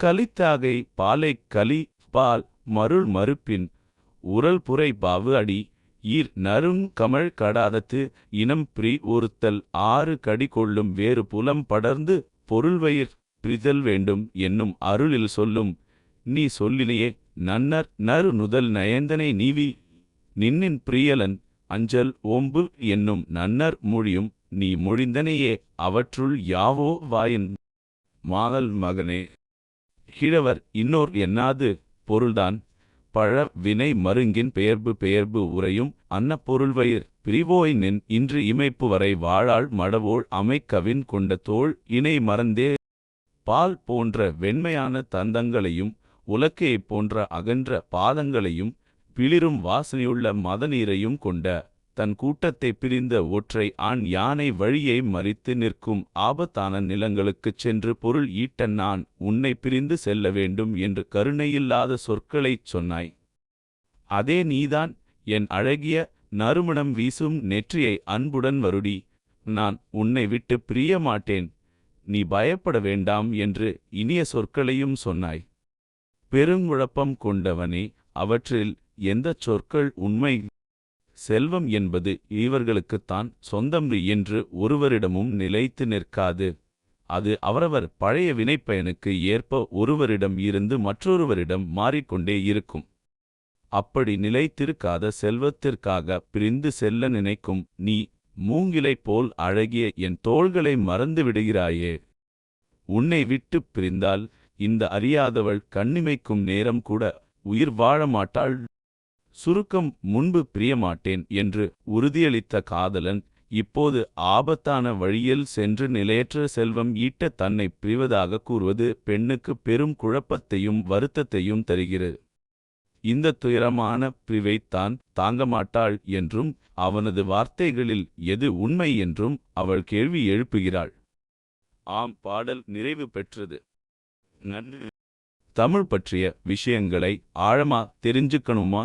கலித்தாகை பாலை கலி பால் மருள் மறுப்பின் உரல் புரை பாவு அடி ஈர் நறுங் கமழ் கடாதத்து இனம் பிரி ஒருத்தல் ஆறு கடி கொள்ளும் வேறு புலம் படர்ந்து பொருள்வயிர் பிரிதல் வேண்டும் என்னும் அருளில் சொல்லும். நீ சொல்லினையே நன்னர் நறு நுதல் நயந்தனை நீவி நின்னின் பிரியலன் அஞ்சல் ஓம்பு என்னும் நன்னர் மொழியும் நீ மொழிந்தனையே அவற்றுள் யாவோ வாயின். மாதல் மகனே. கிழவர் இன்னோர் என்னாது பொருள்தான்? பழ வினை மருங்கின் பெயர்பு பெயர்பு உரையும் அன்ன பொருள்வயிர். பிரிவோய் நின் இன்று இமைப்பு வரை வாழாள் மடவோள் அமைக்கவின் கொண்ட தோள் இணை மறந்தே. பால் போன்ற வெண்மையான தந்தங்களையும் உலக்கையைப் போன்ற அகன்ற பாதங்களையும் பிளிரும் வாசனையுள்ள மதநீரையும் கொண்ட தன் கூட்டத்தை பிரிந்த ஒற்றை ஆண் யானை வழியை மறித்து நிற்கும் ஆபத்தான நிலங்களுக்குச் சென்று பொருள் ஈட்ட நான் உன்னை பிரிந்து செல்ல வேண்டும் என்று கருணையில்லாத சொற்களைச் சொன்னாய். அதே நீதான் என் அழகிய நறுமணம் வீசும் நெற்றியை அன்புடன் வருடி. நான் உன்னை விட்டு பிரிய மாட்டேன் நீ பயப்பட வேண்டாம் என்று இனிய சொற்களையும் சொன்னாய். பெருங்குழப்பம் கொண்டவனே அவற்றில் எந்தச் சொற்கள் உண்மை? செல்வம் என்பது இவர்களுக்குத்தான் சொந்தம் என்று ஒருவரிடமும் நிலைத்து நிற்காது. அது அவரவர் பழைய வினைப்பயனுக்கு ஏற்ப ஒருவரிடம் இருந்து மற்றொருவரிடம் மாறிக்கொண்டே இருக்கும். அப்படி நிலைத்திருக்காத செல்வத்திற்காக பிரிந்து செல்ல நினைக்கும் நீ மூங்கிலைப் போல் அழகிய என் தோள்களை மறந்து விடுகிறாயே. உன்னை விட்டுப் பிரிந்தால் இந்த அறியாதவள் கண்ணிமைக்கும் நேரம் கூட உயிர் வாழ மாட்டாள். சுருக்கம் முன்பு பிரியமாட்டேன் என்று உறுதியளித்த காதலன் இப்போது ஆபத்தான வழியில் சென்று நிலையற்ற செல்வம் ஈட்ட தன்னை பிரிவதாக கூறுவது பெண்ணுக்கு பெரும் குழப்பத்தையும் வருத்தத்தையும் தருகிறது. இந்த துயரமான பிரிவைத்தான் தாங்க மாட்டாள் என்றும் அவனது வார்த்தைகளில் எது உண்மை என்றும் அவள் கேள்வி எழுப்புகிறாள். ஆம் பாடல் நிறைவு பெற்றது. நன்றி. தமிழ் பற்றிய விஷயங்களை ஆழமா தெரிஞ்சுக்கணுமா?